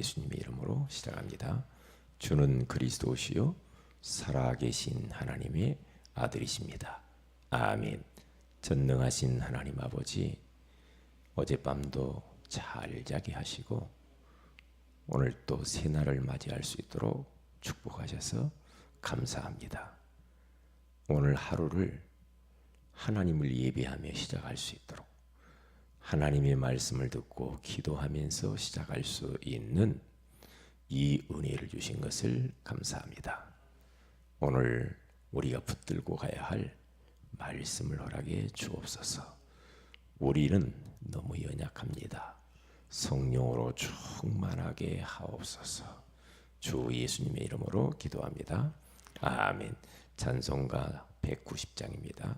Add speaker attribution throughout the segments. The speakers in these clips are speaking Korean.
Speaker 1: 예수님의 이름으로 시작합니다. 주는 그리스도시요 살아계신 하나님의 아들이십니다. 아멘. 전능하신 하나님 아버지 어젯밤도 잘 자게 하시고 오늘 또 새날을 맞이할 수 있도록 축복하셔서 감사합니다. 오늘 하루를 하나님을 예배하며 시작할 수 있도록 하나님의 말씀을 듣고 기도하면서 시작할 수 있는 이 은혜를 주신 것을 감사합니다. 오늘 우리가 붙들고 가야 할 말씀을 허락해 주옵소서. 우리는 너무 연약합니다. 성령으로 충만하게 하옵소서. 주 예수님의 이름으로 기도합니다. 아멘. 찬송가 190장입니다.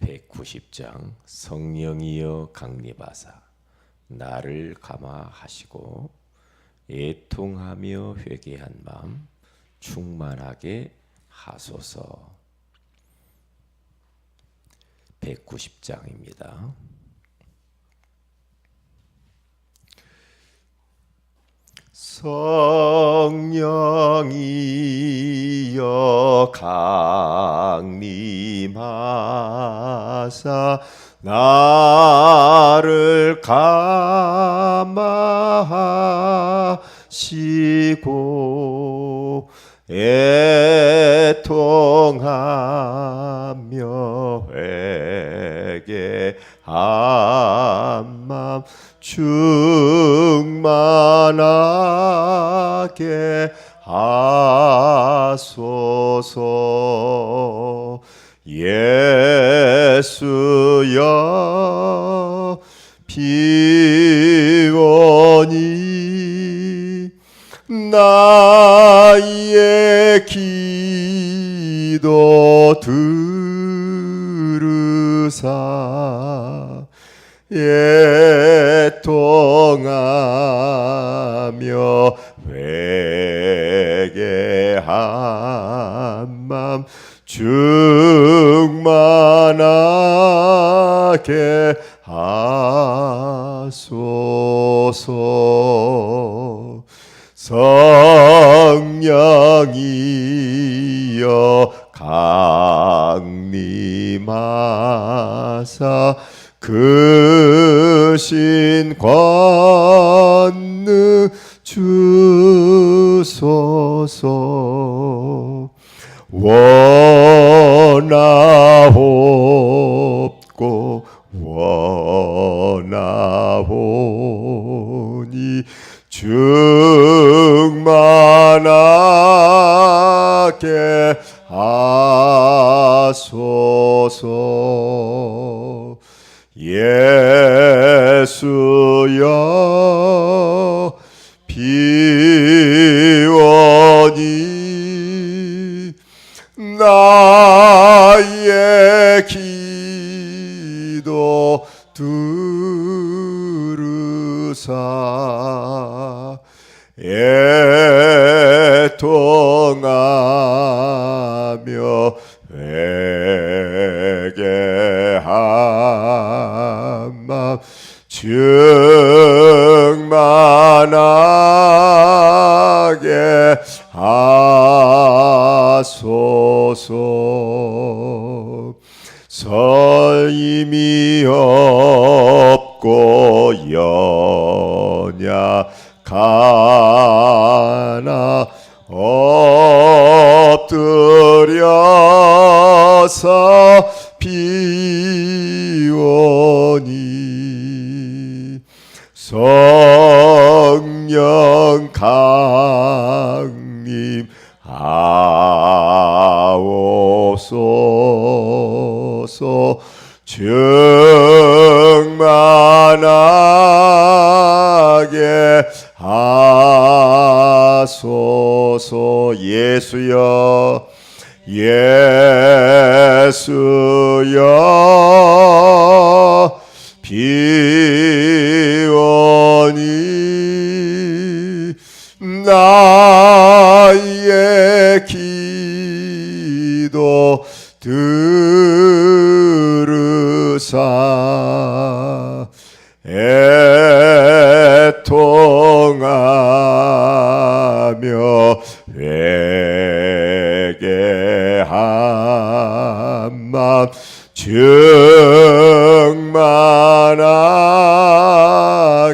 Speaker 1: 190장 성령이여 강림하사 나를 감화하시고 애통하며 회개한 마음 충만하게 하소서 190장입니다. 성령이여 강림하사 나를 감화하시고 애통하며 회개한 맘 충만하게 하소서. 예수여 피원이 나 의 기도 들으사 애통하며 회개한 맘 충만하게 하소서 성령이여 강림하사 그신 권능 주소서 원하옵고 원하오니 충 하소서 예수여 비원이 나의 기도 들으사 애통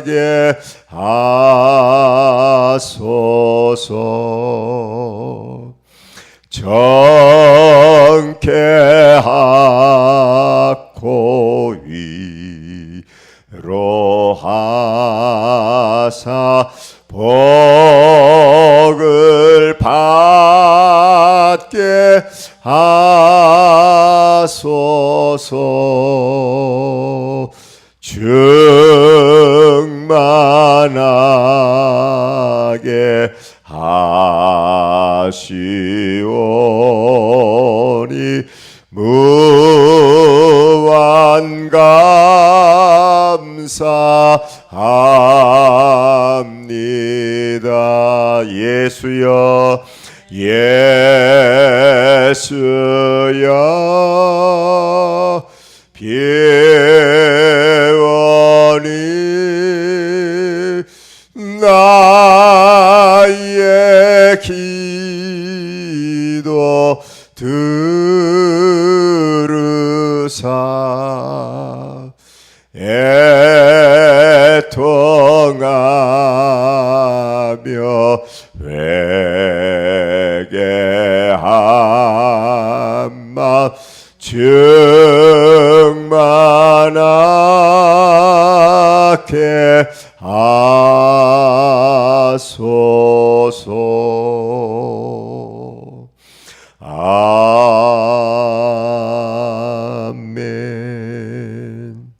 Speaker 1: 하게 하소서 예수여 비원이 나의 기도 들으사. 애통하며 회개함만 충만하게 하소서 아멘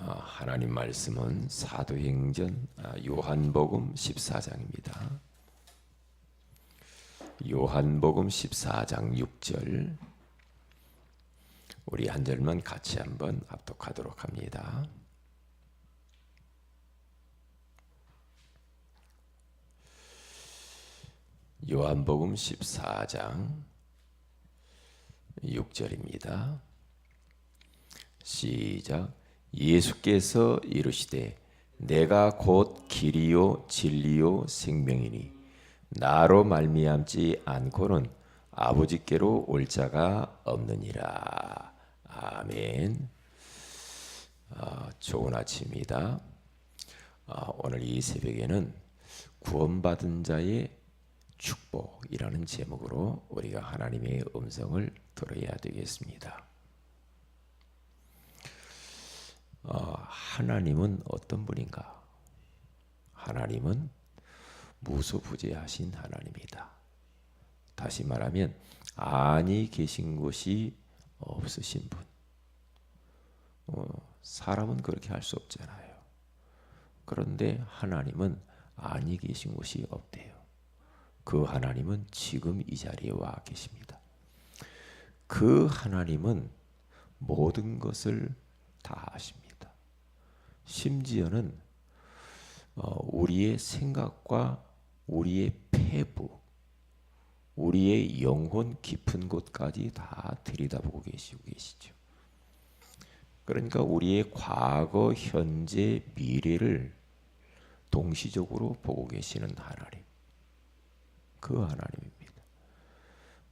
Speaker 2: 아, 하나님 말씀은 사도행전 아, 요한복음 14장입니다. 요한복음 14장 6절 우리 한 절만 같이 한번 합독하도록 합니다. 요한복음 14장 6절입니다. 시작 예수께서 이르시되 내가 곧 길이요 진리요 생명이니 나로 말미암지 않고는 아버지께로 올 자가 없느니라 아멘 아, 좋은 아침입니다 아, 오늘 이 새벽에는 구원받은 자의 축복이라는 제목으로 우리가 하나님의 음성을 들어야 되겠습니다. 어, 하나님은 어떤 분인가? 하나님은 무소부재하신 하나님이다. 다시 말하면 아니 계신 곳이 없으신 분. 어, 사람은 그렇게 할 수 없잖아요. 그런데 하나님은 아니 계신 곳이 없대요. 그 하나님은 지금 이 자리에 와 계십니다. 그 하나님은 모든 것을 다 아십니다. 심지어는 어, 우리의 생각과 우리의 폐부, 우리의 영혼 깊은 곳까지 다 들여다보고 계시고 계시죠. 그러니까 우리의 과거, 현재, 미래를 동시적으로 보고 계시는 하나님. 그 하나님입니다.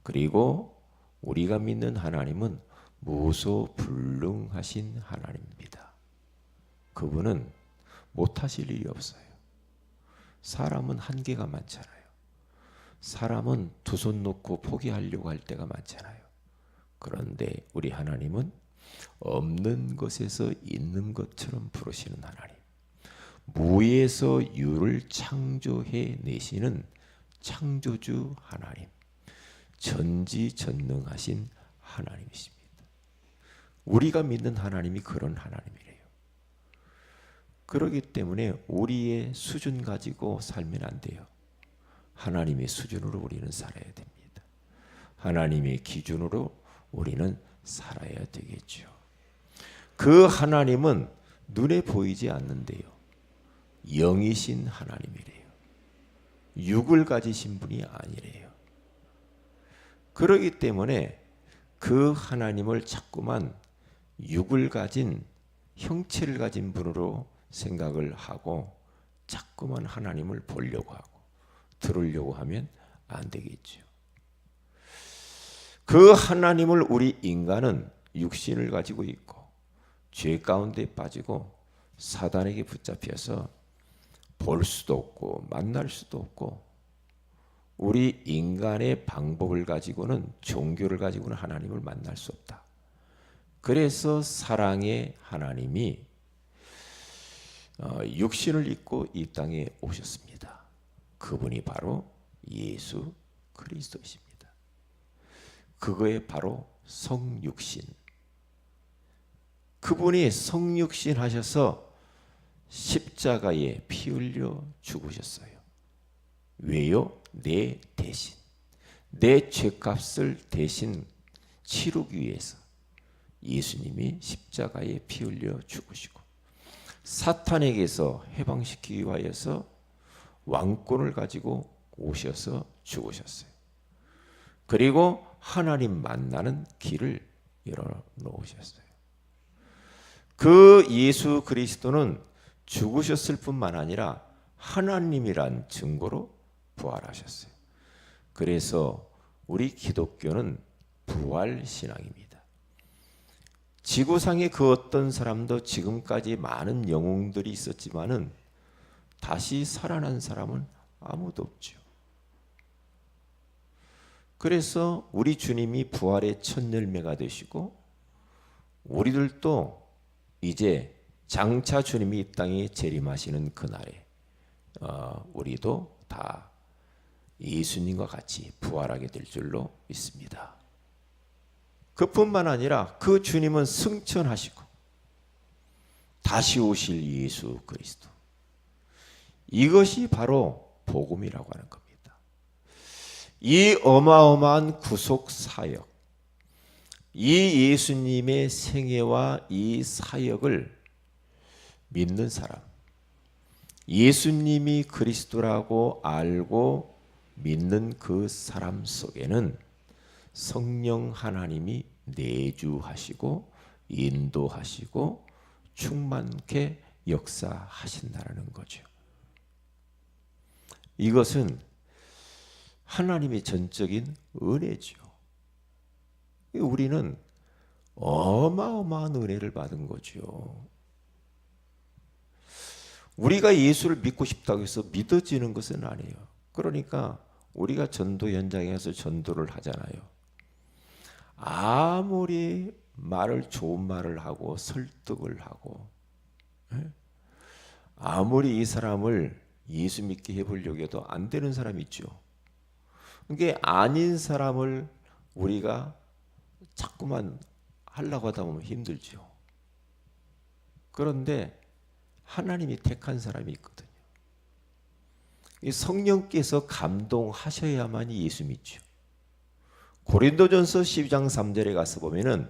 Speaker 2: 그리고 우리가 믿는 하나님은 무소불능하신 하나님입니다. 그분은 못하실 일이 없어요. 사람은 한계가 많잖아요. 사람은 두 손 놓고 포기하려고 할 때가 많잖아요. 그런데 우리 하나님은 없는 것에서 있는 것처럼 부르시는 하나님. 무에서 유를 창조해 내시는 창조주 하나님, 전지전능하신 하나님이십니다. 우리가 믿는 하나님이 그런 하나님이래요. 그러기 때문에 우리의 수준 가지고 살면 안 돼요. 하나님의 수준으로 우리는 살아야 됩니다. 하나님의 기준으로 우리는 살아야 되겠죠. 그 하나님은 눈에 보이지 않는데요. 영이신 하나님이래요. 육을 가지신 분이 아니래요. 그러기 때문에 그 하나님을 자꾸만 육을 가진 형체를 가진 분으로 생각을 하고 자꾸만 하나님을 보려고 하고 들으려고 하면 안 되겠죠. 그 하나님을 우리 인간은 육신을 가지고 있고 죄 가운데 빠지고 사단에게 붙잡혀서 볼 수도 없고 만날 수도 없고 우리 인간의 방법을 가지고는 종교를 가지고는 하나님을 만날 수 없다. 그래서 사랑의 하나님이 어, 육신을 입고 이 땅에 오셨습니다. 그분이 바로 예수 그리스도이십니다. 그거에 바로 성육신. 그분이 성육신 하셔서 십자가에 피 흘려 죽으셨어요. 왜요? 내 대신. 내 죄값을 대신 치르기 위해서 예수님이 십자가에 피 흘려 죽으시고 사탄에게서 해방시키기 위하여서 왕권을 가지고 오셔서 죽으셨어요. 그리고 하나님 만나는 길을 열어 놓으셨어요. 그 예수 그리스도는 죽으셨을 뿐만 아니라 하나님이란 증거로 부활하셨어요. 그래서 우리 기독교는 부활 신앙입니다. 지구상의 그 어떤 사람도 지금까지 많은 영웅들이 있었지만은 다시 살아난 사람은 아무도 없죠. 그래서 우리 주님이 부활의 첫 열매가 되시고 우리들도 이제 장차 주님이 이 땅에 재림하시는 그날에 어, 우리도 다 예수님과 같이 부활하게 될 줄로 믿습니다. 그뿐만 아니라 그 주님은 승천하시고 다시 오실 예수 그리스도 이것이 바로 복음이라고 하는 겁니다. 이 어마어마한 구속 사역, 이 예수님의 생애와 이 사역을 믿는 사람, 예수님이 그리스도라고 알고 믿는 그 사람 속에는 성령 하나님이 내주하시고 인도하시고 충만케 역사하신다는 거죠. 이것은 하나님의 전적인 은혜죠. 우리는 어마어마한 은혜를 받은 거죠. 우리가 예수를 믿고 싶다고 해서 믿어지는 것은 아니에요. 그러니까 우리가 전도 현장에서 전도를 하잖아요. 아무리 말을 좋은 말을 하고 설득을 하고 예? 아무리 이 사람을 예수 믿게 해보려고 해도 안 되는 사람이 있죠. 그게 아닌 사람을 우리가 자꾸만 하려고 하다 보면 힘들죠. 그런데 하나님이 택한 사람이 있거든요. 이 성령께서 감동하셔야만이 예수 믿죠. 고린도전서 12장 3절에 가서 보면은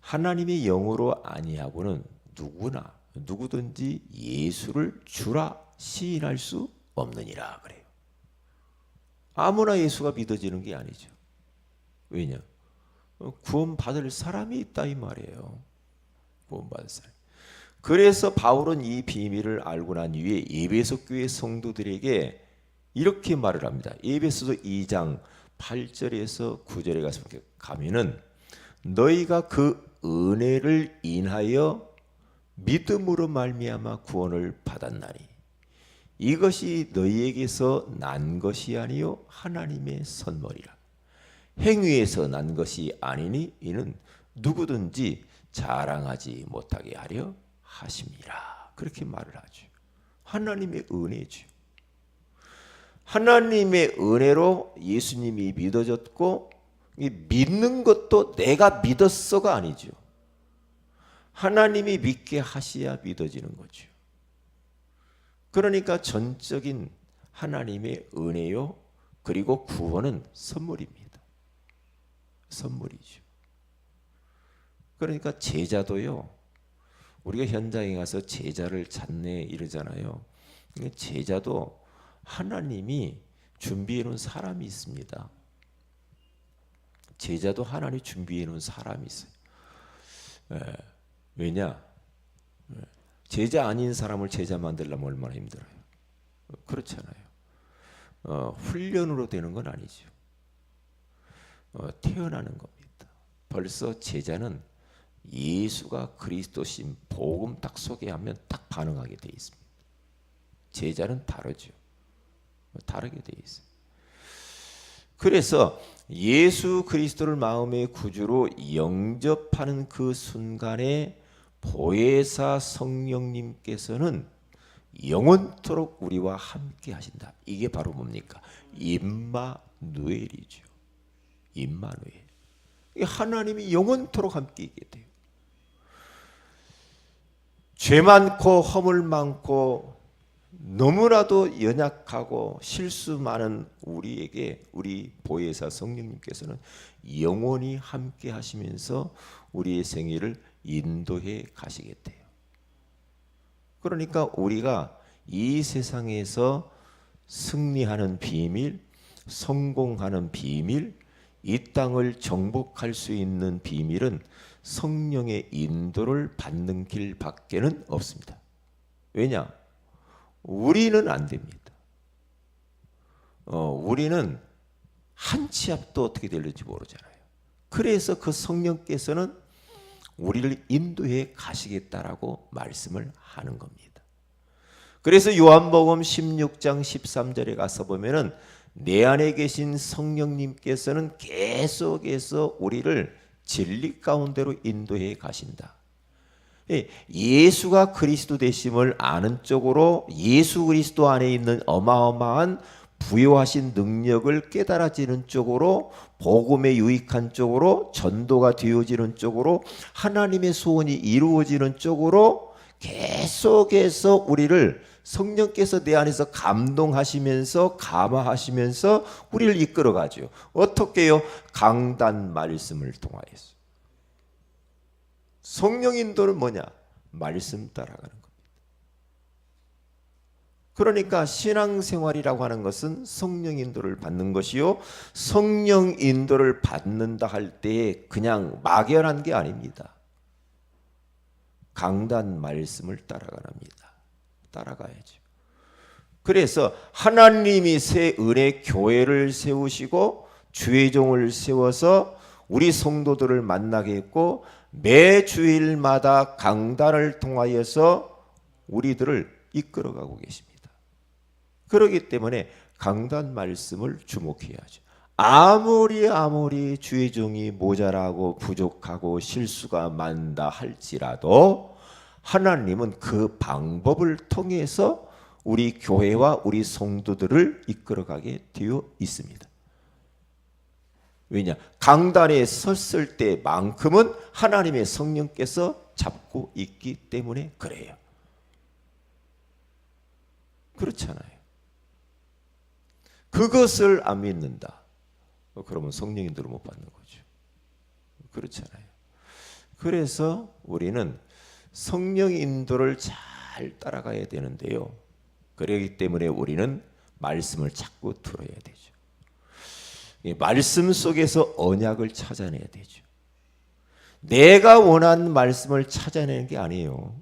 Speaker 2: 하나님의 영으로 아니하고는 누구나 누구든지 예수를 주라 시인할 수 없느니라 그래요. 아무나 예수가 믿어지는 게 아니죠. 왜냐? 구원 받을 사람이 있다 이 말이에요. 구원 받을 사람. 그래서 바울은 이 비밀을 알고 난 이후에 예배소 교회 성도들에게 이렇게 말을 합니다. 예배소서 2장 8절에서 9절에 가서 가면은 너희가 그 은혜를 인하여 믿음으로 말미암아 구원을 받았나니 이것이 너희에게서 난 것이 아니요 하나님의 선물이라 행위에서 난 것이 아니니 이는 누구든지 자랑하지 못하게 하려 하심이라 그렇게 말을 하죠. 하나님의 은혜죠. 하나님의 은혜로 예수님이 믿어졌고 믿는 것도 내가 믿었어가 아니죠. 하나님이 믿게 하셔야 믿어지는 거죠. 그러니까 전적인 하나님의 은혜요 그리고 구원은 선물입니다. 선물이죠. 그러니까 제자도요. 우리가 현장에 가서 제자를 찾네 이러잖아요. 제자도 하나님이 준비해 놓은 사람이 있습니다. 제자도 하나님 준비해 놓은 사람이 있어요. 예, 왜냐? 예, 제자 아닌 사람을 제자 만들려면 얼마나 힘들어요. 어, 그렇잖아요. 어, 훈련으로 되는 건 아니죠. 어, 태어나는 겁니다. 벌써 제자는 예수가 그리스도신 복음 딱 소개하면 딱 반응하게 돼 있습니다. 제자는 다르죠. 다르게 돼 있어요. 그래서 예수 그리스도를 마음의 구주로 영접하는 그 순간에 보혜사 성령님께서는 영원토록 우리와 함께 하신다. 이게 바로 뭡니까? 임마누엘이죠. 임마누엘. 이 하나님이 영원토록 함께 있게 돼요. 죄 많고 허물 많고 너무나도 연약하고 실수 많은 우리에게 우리 보혜사 성령님께서는 영원히 함께 하시면서 우리의 생애를 인도해 가시겠대요. 그러니까 우리가 이 세상에서 승리하는 비밀, 성공하는 비밀, 이 땅을 정복할 수 있는 비밀은 성령의 인도를 받는 길밖에는 없습니다. 왜냐? 우리는 안 됩니다. 어, 우리는 한 치 앞도 어떻게 될지 모르잖아요. 그래서 그 성령께서는 우리를 인도해 가시겠다라고 말씀을 하는 겁니다. 그래서 요한복음 16장 13절에 가서 보면은 내 안에 계신 성령님께서는 계속해서 우리를 진리 가운데로 인도해 가신다. 예, 예수가 그리스도 되심을 아는 쪽으로 예수 그리스도 안에 있는 어마어마한 부여하신 능력을 깨달아지는 쪽으로 복음에 유익한 쪽으로 전도가 되어지는 쪽으로 하나님의 소원이 이루어지는 쪽으로 계속해서 우리를 성령께서 내 안에서 감동하시면서 감화하시면서 우리를 이끌어 가죠. 어떻게요? 강단 말씀을 통하여서. 성령 인도는 뭐냐? 말씀 따라가는 겁니다. 그러니까 신앙생활이라고 하는 것은 성령 인도를 받는 것이요. 성령 인도를 받는다 할 때 그냥 막연한 게 아닙니다. 강단 말씀을 따라가랍니다. 따라가야죠. 그래서 하나님이 새 은혜 교회를 세우시고 주의 종을 세워서 우리 성도들을 만나게 했고 매 주일마다 강단을 통하여서 우리들을 이끌어가고 계십니다. 그렇기 때문에 강단 말씀을 주목해야죠. 아무리 아무리 주의 종이 모자라고 부족하고 실수가 많다 할지라도 하나님은 그 방법을 통해서 우리 교회와 우리 성도들을 이끌어가게 되어 있습니다. 왜냐? 강단에 섰을 때만큼은 하나님의 성령께서 잡고 있기 때문에 그래요. 그렇잖아요. 그것을 안 믿는다. 그러면 성령인들을 못 받는 거죠. 그렇잖아요. 그래서 우리는 성령 인도를 잘 따라가야 되는데요. 그러기 때문에 우리는 말씀을 자꾸 들어야 되죠. 이 말씀 속에서 언약을 찾아내야 되죠. 내가 원하는 말씀을 찾아내는 게 아니에요.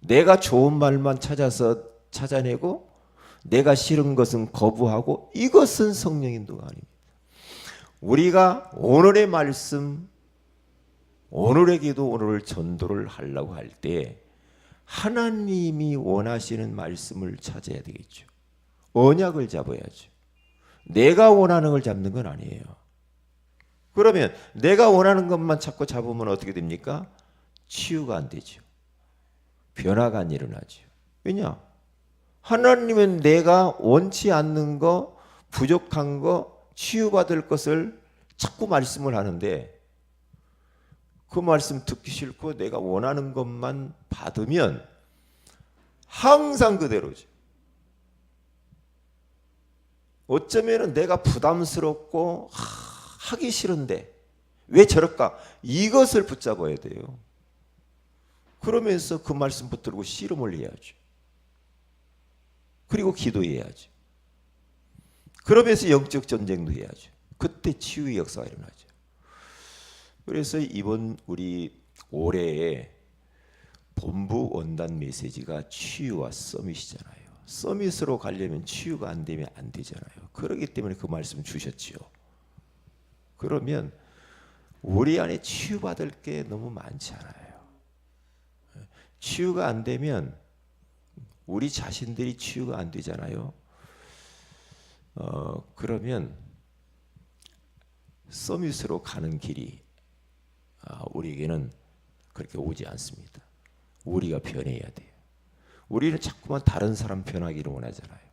Speaker 2: 내가 좋은 말만 찾아서 찾아내고 내가 싫은 것은 거부하고 이것은 성령 인도가 아닙니다. 우리가 오늘의 말씀 오늘의 기도 오늘 전도를 하려고 할 때 하나님이 원하시는 말씀을 찾아야 되겠죠. 언약을 잡아야죠. 내가 원하는 걸 잡는 건 아니에요. 그러면 내가 원하는 것만 찾고 잡으면 어떻게 됩니까? 치유가 안 되죠. 변화가 안 일어나죠. 왜냐? 하나님은 내가 원치 않는 거, 부족한 거, 치유받을 것을 자꾸 말씀을 하는데 그 말씀 듣기 싫고 내가 원하는 것만 받으면 항상 그대로죠. 어쩌면은 내가 부담스럽고 하, 기 싫은데 왜 저럴까? 이것을 붙잡아야 돼요. 그러면서 그 말씀 붙들고 씨름을 해야죠. 그리고 기도해야죠. 그러면서 영적 전쟁도 해야죠. 그때 치유의 역사가 일어나죠. 그래서 이번 우리 올해에 본부 원단 메시지가 치유와 서밋이잖아요. 서밋으로 가려면 치유가 안 되면 안 되잖아요. 그렇기 때문에 그 말씀 주셨지요. 그러면 우리 안에 치유받을 게 너무 많잖아요. 치유가 안 되면 우리 자신들이 치유가 안 되잖아요. 어, 그러면 서밋으로 가는 길이 아, 우리에게는 그렇게 오지 않습니다. 우리가 변해야 돼요. 우리는 자꾸만 다른 사람 변하기를 원하잖아요.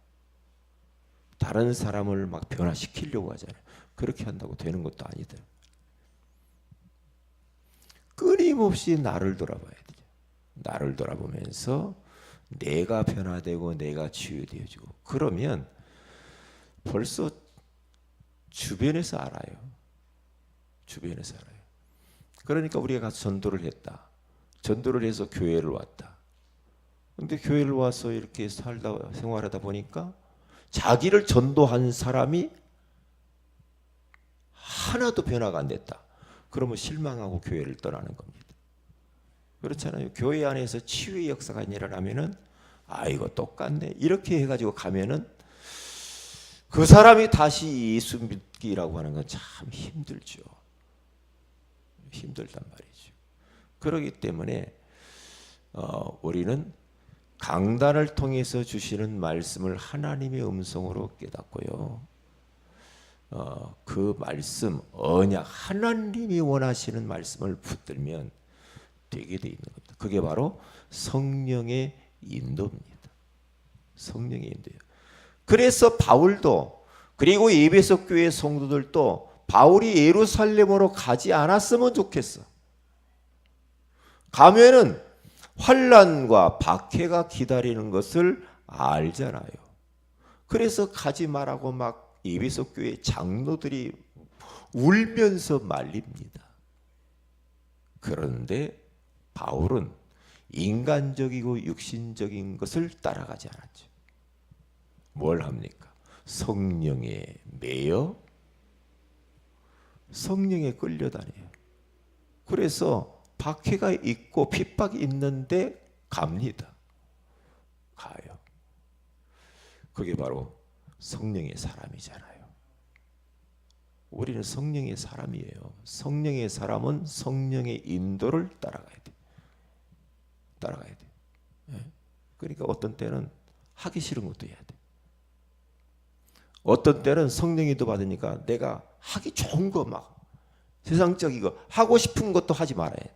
Speaker 2: 다른 사람을 막 변화시키려고 하잖아요. 그렇게 한다고 되는 것도 아니들. 끊임없이 나를 돌아봐야 되죠. 나를 돌아보면서 내가 변화되고 내가 치유되어지고 그러면 벌써 주변에서 알아요. 주변에서 알아요. 그러니까 우리가 가서 전도를 했다. 전도를 해서 교회를 왔다. 근데 교회를 와서 이렇게 살다 생활하다 보니까 자기를 전도한 사람이 하나도 변화가 안 됐다. 그러면 실망하고 교회를 떠나는 겁니다. 그렇잖아요. 교회 안에서 치유의 역사가 일어나면은 아 이거 똑같네 이렇게 해가지고 가면은 그 사람이 다시 예수 믿기라고 하는 건 참 힘들죠. 힘들단 말이죠. 그렇기 때문에 어, 우리는 강단을 통해서 주시는 말씀을 하나님의 음성으로 깨닫고요. 어, 그 말씀 언약 하나님이 원하시는 말씀을 붙들면 되게 돼 있는 겁니다. 그게 바로 성령의 인도입니다. 성령의 인도예요. 그래서 바울도 그리고 예배석 교회 성도들도 바울이 예루살렘으로 가지 않았으면 좋겠어. 가면은 환란과 박해가 기다리는 것을 알잖아요. 그래서 가지 말라고 막 예배석 교회 장로들이 울면서 말립니다. 그런데 바울은 인간적이고 육신적인 것을 따라가지 않았죠. 뭘 합니까? 성령에 매여 성령에 끌려다녀요. 그래서 박해가 있고 핍박이 있는데 갑니다. 가요. 그게 바로 성령의 사람이잖아요. 우리는 성령의 사람이에요. 성령의 사람은 성령의 인도를 따라가야 돼. 따라가야 돼. 예? 그러니까 어떤 때는 하기 싫은 것도 해야 돼. 어떤 때는 성령 인도 받으니까 내가 하기 좋은 거 막 세상적인 거 하고 싶은 것도 하지 말아야 돼.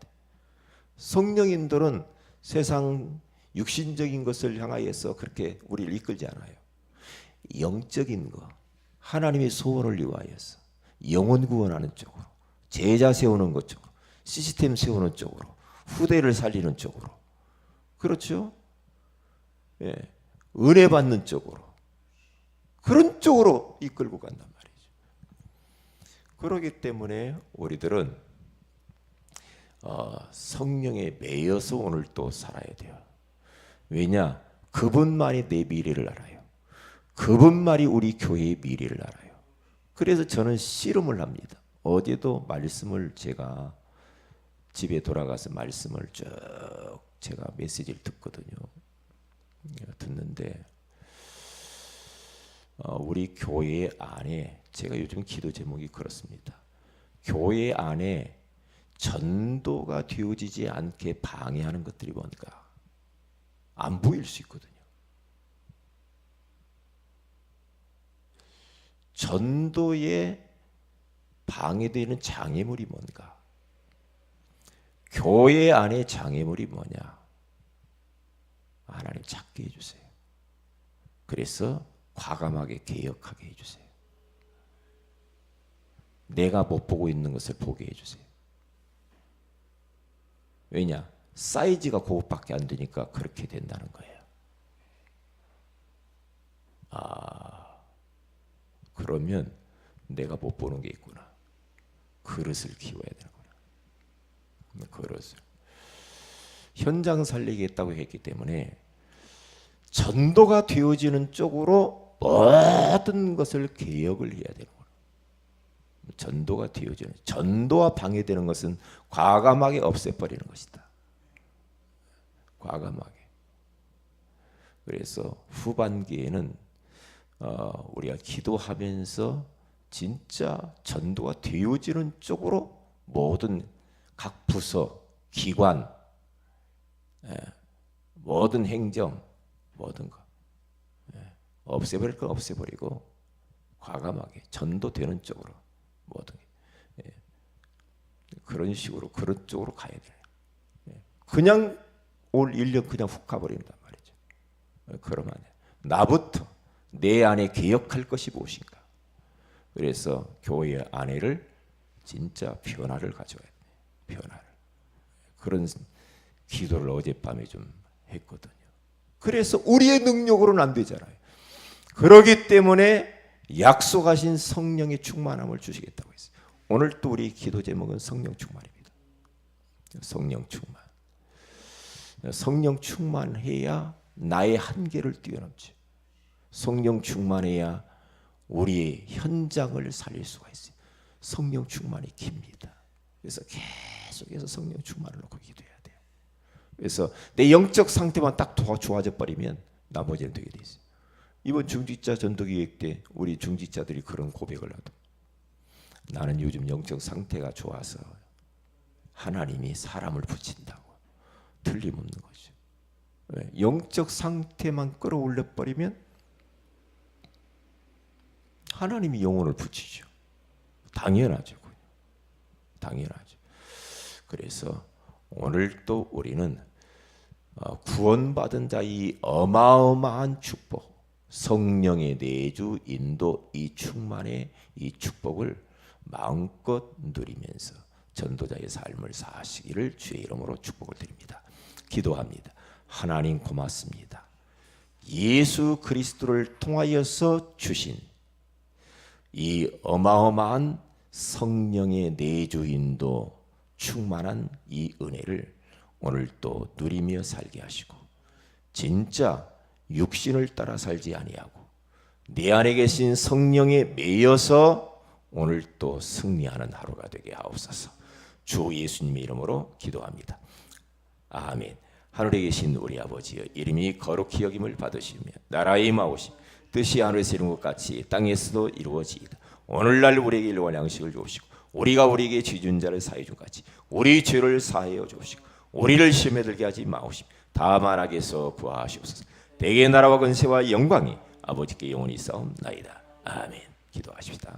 Speaker 2: 성령 인도는 세상 육신적인 것을 향하여서 그렇게 우리를 이끌지 않아요. 영적인 거 하나님의 소원을 위하여서 영혼 구원하는 쪽으로 제자 세우는 것 쪽으로 시스템 세우는 쪽으로 후대를 살리는 쪽으로 그렇죠? 예. 은혜 받는 쪽으로 그런 쪽으로 이끌고 간단 말이죠. 그러기 때문에 우리들은 어, 성령에 매여서 오늘 또 살아야 돼요. 왜냐? 그분만이 내 미래를 알아요. 그분만이 우리 교회의 미래를 알아요. 그래서 저는 씨름을 합니다. 어제도 말씀을 제가 집에 돌아가서 말씀을 쭉 제가 메시지를 듣거든요. 듣는데 어, 우리 교회 안에 제가 요즘 기도 제목이 그렇습니다. 교회 안에 전도가 되어지지 않게 방해하는 것들이 뭔가 안 보일 수 있거든요. 전도에 방해되는 장애물이 뭔가? 교회 안에 장애물이 뭐냐? 하나님 찾게 해주세요. 그래서 과감하게 개혁하게 해주세요. 내가 못 보고 있는 것을 보게 해주세요. 왜냐? 사이즈가 그것밖에 안 되니까 그렇게 된다는 거예요. 아, 그러면 내가 못 보는 게 있구나. 그릇을 키워야 되는구나. 그릇을. 현장 살리겠다고 했기 때문에 전도가 되어지는 쪽으로 모든 것을 개혁을 해야 되는 거예요. 전도가 되어지는 전도와 방해되는 것은 과감하게 없애버리는 것이다. 과감하게. 그래서 후반기에는 어, 우리가 기도하면서 진짜 전도가 되어지는 쪽으로 모든 각 부서, 기관, 예, 모든 행정, 모든 거 예, 없애버릴 거 없애버리고 과감하게 전도되는 쪽으로 게, 예, 그런 식으로 그런 쪽으로 가야 돼요. 예, 그냥 올 1년 그냥 훅 가버린단 말이죠. 예, 그러면. 나부터 내 안에 개혁할 것이 무엇인가. 그래서 교회 안에를 진짜 변화를 가져와야 돼. 변화를. 그런 기도를 어젯밤에 좀 했거든요. 그래서 우리의 능력으로는 안 되잖아요. 그러기 때문에 약속하신 성령의 충만함을 주시겠다고 했어요. 오늘 또 우리 기도 제목은 성령 충만입니다. 성령 충만. 성령 충만해야 나의 한계를 뛰어넘지. 성령 충만해야 우리의 현장을 살릴 수가 있어요. 성령 충만이 깁니다. 그래서 계속해서 성령 충만을 놓고 기도해야 돼요. 그래서 내 영적 상태만 딱더 좋아져 버리면 나머지는 되게 돼 있어요. 이번 중직자 전도기획 때 우리 중직자들이 그런 고백을 하도 나는 요즘 영적 상태가 좋아서 하나님이 사람을 붙인다고 틀림없는 거죠. 왜? 영적 상태만 끌어올려 버리면 하나님이 영혼을 붙이죠. 당연하죠. 당연하죠. 그래서 오늘 또 우리는 어, 구원받은 자의 어마어마한 축복, 성령의 내주 인도 이 충만의 이 축복을 마음껏 누리면서 전도자의 삶을 사시기를 주의 이름으로 축복을 드립니다. 기도합니다. 하나님 고맙습니다. 예수 그리스도를 통하여서 주신 이 어마어마한 성령의 내주인도 충만한 이 은혜를 오늘 또 누리며 살게 하시고 진짜 육신을 따라 살지 아니하고 내 안에 계신 성령에 매여서 오늘 또 승리하는 하루가 되게 하옵소서. 주 예수님의 이름으로 기도합니다. 아멘. 하늘에 계신 우리 아버지여 이름이 거룩히 여김을 받으시며 나라의 임하오시 뜻이 하늘에서 이룬 것 같이 땅에서도 이루어지이다. 오늘날 우리에게 일용할 양식을 주옵시고 우리가 우리에게 지준 자를 사해 준 같이 우리 죄를 사하여 주옵시고 우리를 시험에 들게 하지 마옵시고 다만 악에서 구하시옵소서. 대개 나라와 근세와 영광이 아버지께 영원히 싸움나이다. 아멘. 기도하십시다.